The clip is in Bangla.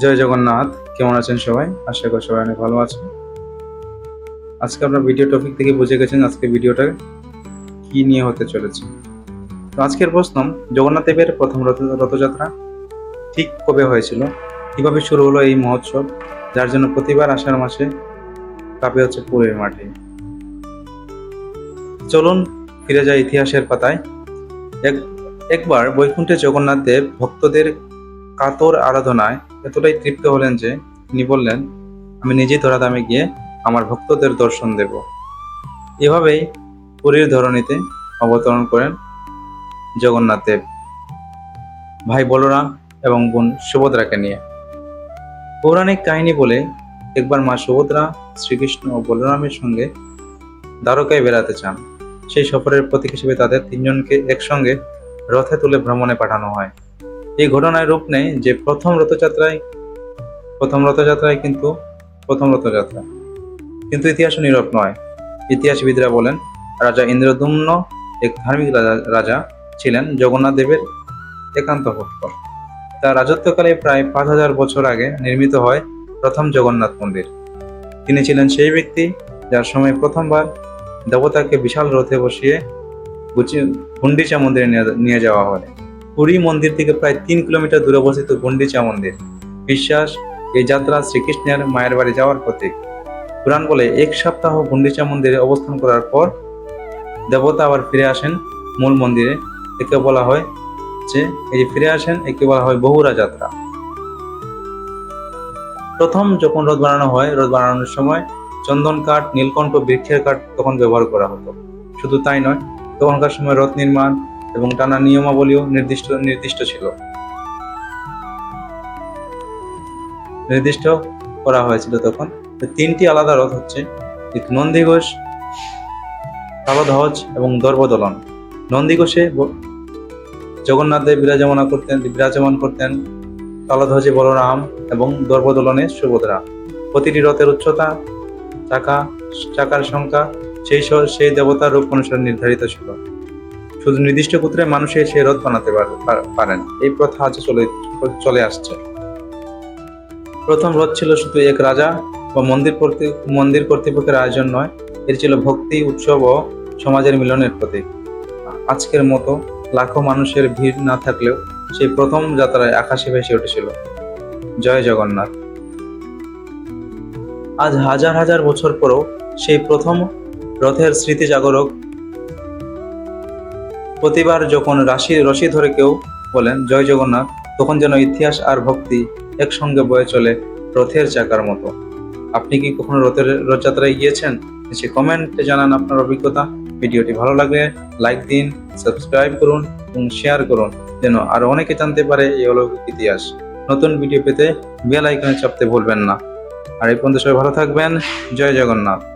জয় জগন্নাথ, কেমন আছেন সবাই? আশা করি সবাই অনেক ভালো আছেন। আজকে আপনার ভিডিও টপিক থেকে বুঝে গেছেন আজকে ভিডিওটা কি নিয়ে হতে চলেছে। তো আজকের প্রশ্ন, জগন্নাথ দেবের প্রথম রথ, রথযাত্রা ঠিক কবে হয়েছিল? কীভাবে শুরু হলো এই মহোৎসব? যার জন্য প্রতিবার আষাঢ় মাসে কাঁপে হচ্ছে পুরীর মাঠে। চলুন ফিরে যায় ইতিহাসের পাতায়। এক, একবার বৈকুণ্ঠে জগন্নাথ দেব ভক্তদের কাতর আরাধনায় এতটাই তৃপ্ত হলেন যে তিনি বললেন, আমি নিজেই ধরাধামে গিয়ে আমার ভক্তদের দর্শন দেব। এভাবেই পুরীর ধরণীতে অবতরণ করেন জগন্নাথ দেব, ভাই বলরাম এবং বোন সুভদ্রাকে নিয়ে। পৌরাণিক কাহিনী বলে একবার মা সুভদ্রা শ্রীকৃষ্ণ ও বলরামের সঙ্গে দ্বারকায় বেড়াতে চান। সেই সফরের প্রতীক হিসেবে তাদের তিনজনকে একসঙ্গে রথে তুলে ভ্রমণে পাঠানো হয়। এই ঘটনায় রূপ নেয় যে প্রথম রথযাত্রায় প্রথম রথযাত্রায় কিন্তু প্রথম রথযাত্রা। কিন্তু ইতিহাস নীরব নয়। ইতিহাসবিদরা বলেন, রাজা ইন্দ্রদুম্ন এক ধার্মিক রাজা ছিলেন জগন্নাথ দেবের একান্ত ভক্ত তার রাজত্বকালে প্রায় পাঁচ হাজার বছর আগে নির্মিত হয় প্রথম জগন্নাথ মন্দির। তিনি ছিলেন সেই ব্যক্তি যার সময় প্রথমবার দেবতাকে বিশাল রথে বসিয়ে গুচি, গুন্ডিচা মন্দিরে নিয়ে যাওয়া হয়। পুরী মন্দির থেকে প্রায় তিন কিলোমিটার দূরে অবস্থিত গুন্ডিচা মন্দির। বিশ্বাস, এই যাত্রা শ্রীকৃষ্ণের মায়ের বাড়ি যাওয়ার প্রতীক। পুরাণ বলে, এক সপ্তাহ গুন্ডিচা মন্দিরে অবস্থান করার পর দেবতা আবার ফিরে আসেন মূল মন্দিরে। একে বলা হয় যে, এই যে ফিরে আসেন, একে বলা হয় বহুরা যাত্রা। প্রথম যখন রথ বানানো হয়, রথ বানানোর সময় চন্দন কাঠ, নীলকণ্ঠ বৃক্ষের কাঠ তখন ব্যবহার করা হতো। শুধু তাই নয়, তখনকার সময় রথ নির্মাণ এবং টানা নিয়মাবলীও নির্দিষ্ট নির্দিষ্ট ছিল। নির্দিষ্ট করা হয়েছিল তখন। তিনটি আলাদা রথ হচ্ছে নন্দীঘোষ তালধ্বজ এবং দর্বদলন। নন্দীঘোষে ব- জগন্নাথ দেব বিরাজমান করতেন বিরাজমান করতেন তালধ্বজে বলরাম এবং দর্বদলনে সুভদ্রা। প্রতিটি রথের উচ্চতা, চাকা, চাকার সংখ্যা সেই সেই দেবতার রূপ অনুসারে নির্ধারিত ছিল। শুধু নির্দিষ্ট গোত্রে মানুষে সে রথ বানাতে পার- পার- পারেন। এই প্রথা আজ চলে চলে আসছে। প্রথম রথ ছিল শুধু এক রাজা বা মন্দির মন্দির কর্তৃপক্ষের আয়োজন নয়, এটি ছিল ভক্তি, উৎসব ও সমাজের মিলনের প্রতীক। আজকের মতো লাখো মানুষের ভিড় না থাকলেও সেই প্রথম যাত্রায় আকাশে ভেসে উঠেছিল। জয় জগন্নাথ। আজ হাজার হাজার বছর পরও সেই প্রথম রথের স্মৃতি জাগরক প্রতিবার যখন রাশি রশি ধরে কেউ বলেন, জয় জগন্নাথ, তখন যেন ইতিহাস আর ভক্তি একসঙ্গে বয়ে চলে রথের চাকার মতো। আপনি কি কখনো রথের রথযাত্রায় গিয়েছেন? নিচে কমেন্টে জানান আপনার অভিজ্ঞতা। ভিডিওটি ভালো লাগলে লাইক দিন, সাবস্ক্রাইব করুন এবং শেয়ার করুন, যেন আরও অনেকে জানতে পারে এই অলৌকিক ইতিহাস। নতুন ভিডিও পেতে বেল আইকনে চাপতে ভুলবেন না। আর এই পর্যন্ত সবাই ভালো থাকবেন। জয় জগন্নাথ।